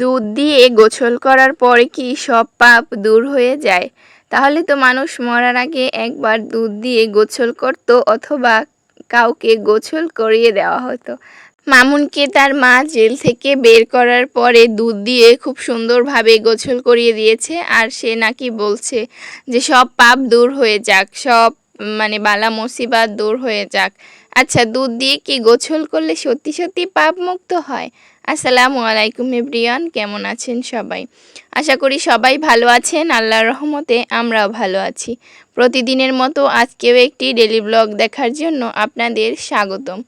দুধ দিয়ে গোসল করার পরে কি সব পাপ দূর হয়ে যায়? তাহলে তো মানুষ মরার আগে একবার দুধ দিয়ে গোসল করত অথবা কাউকে গোসল করিয়ে দেওয়া হতো। মামুনকে তার মা জেল থেকে বের করার পরে দুধ দিয়ে খুব সুন্দরভাবে গোসল করিয়ে দিয়েছে আর সে নাকি বলছে যে সব পাপ দূর হয়ে যাক, সব মানে বালা মুসিবাত দূর হয়ে যাক। আচ্ছা দুধ দিয়ে কি গোসল করলে সত্যি সত্যি পাপ মুক্ত হয়? আসসালামু আলাইকুম এভরিয়ান কেমন আছেন সবাই? আশা করি সবাই ভালো আছেন, আল্লাহর রহমতে আমরাও ভালো আছি। প্রতিদিনের মতো আজকেও একটি ডেলি ব্লগ দেখার জন্য আপনাদের স্বাগতম।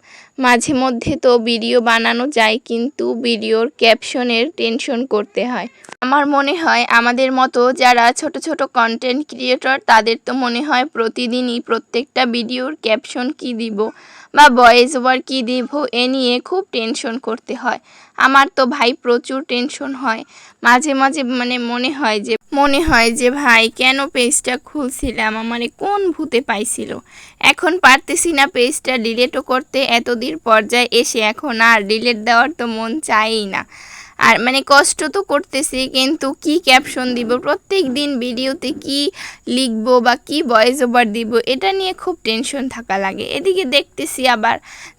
মাঝে মধ্যে তো ভিডিও বানানো যায়, কিন্তু ভিডিওর ক্যাপশনের টেনশন করতে হয়। আমার মনে হয় আমাদের মতো যারা ছোট ছোট কন্টেন্ট ক্রিয়েটর তাদের তো মনে হয় প্রতিদিনই প্রত্যেকটা ভিডিওর ক্যাপশন কি দিব বা ভয়েস ওভার কী দিব এ নিয়ে খুব টেনশন করতে হয়। আমার তো ভাই প্রচুর টেনশন হয়। মাঝে মাঝে মানে মনে হয় যে, মনে হয় যে ভাই কেন পেজটা খুলছিলাম? আমারে কোন ভূতে পাইছিল? এখন পারতেছি না পেজটা ডিলেটও করতে। এতদিন পর্যায়ে এসে এখন আর ডিলেট দেওয়ার তো মন চাইই না। আর মানে কষ্ট তো করতেছি, কিন্তু কি ক্যাপশন দিব, প্রত্যেক দিন ভিডিওতে কি লিখব বা কি ভয়েস ওভার দিব, এটা নিয়ে খুব টেনশন থাকা লাগে। এদিকে দেখতেছি আবার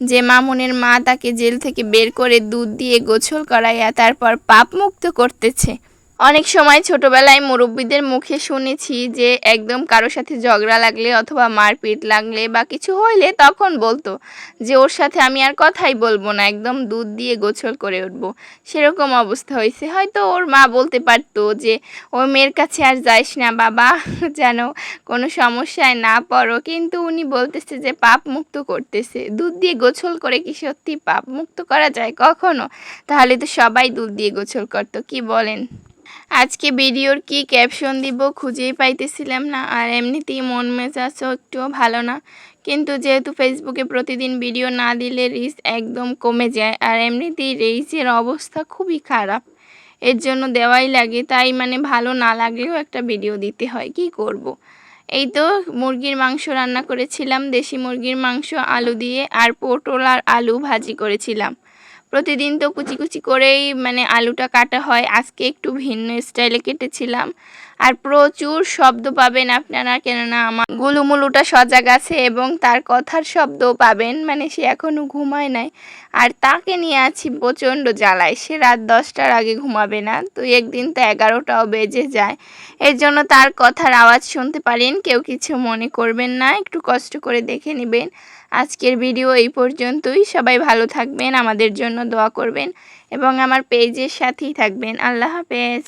যে মামুনের মা তাকে জেল থেকে বের করে দুধ দিয়ে গোছল করাইয়া তারপর পাপ মুক্ত করতেছে। অনেক সময় ছোটবেলায় মুরব্বীদের মুখে শুনেছি যে একদম কারোর সাথে ঝগড়া লাগলে অথবা মারপিট লাগলে বা কিছু হইলে তখন বলতো যে, ওর সাথে আমি আর কথাই বলব না, একদম দুধ দিয়ে গোছল করে উঠবো। সেরকম অবস্থা হয়েছে। হয়তো ওর মা বলতে পারতো যে ওর মেয়ের কাছে আর যাইস না বাবা, যেন কোনো সমস্যায় না পড়ো। কিন্তু উনি বলতেছে যে, পাপ মুক্ত করতেছে। দুধ দিয়ে গোছল করে কি সত্যি পাপ মুক্ত করা যায় কখনো? তাহলে তো সবাই দুধ দিয়ে গোছল করতো, কি বলেন? আজকে ভিডিওর কি ক্যাপশন দিব খুঁজেই পাইতেছিলাম না, আর এমনিতেই মন মেজাজও একটুও ভালো না। কিন্তু যেহেতু ফেসবুকে প্রতিদিন ভিডিও না দিলে রিচ একদম কমে যায়, আর এমনিতেই রিচের অবস্থা খুবই খারাপ। এর জন্য দেওয়াই লাগে, তাই মানে ভালো না লাগলেও একটা ভিডিও দিতে হয়, কি করব। এই তো মুরগির মাংস রান্না করেছিলাম, দেশি মুরগির মাংস, আলু দিয়ে, আর পটল আর আলু ভাজি করেছিলাম। প্রতিদিন তো কুচি কুচি করেই মানে আলুটা কাটা হয়। আজকে একটু ভিন্ন স্টাইলে কেটেছিলাম। আর প্রচুর শব্দ পাবেন আপনারা, কেননা আমার গুলুমুলুটা সজাগ আছে এবং তার কথার শব্দও পাবেন মানে সে এখনও ঘুমায় নাই। আর তাকে নিয়ে আছি প্রচণ্ড জ্বালায়, সে রাত দশটার আগে ঘুমাবে না, তো একদিন তো এগারোটাও বেজে যায়। এর জন্য তার কথার আওয়াজ শুনতে পারেন, কেউ কিছু মনে করবেন না, একটু কষ্ট করে দেখে নেবেন। আজকের ভিডিও এই পর্যন্তই, সবাই ভালো থাকবেন, আমাদের জন্য দোয়া করবেন এবং আমার পেজের সাথেই থাকবেন। আল্লাহ হাফেজ।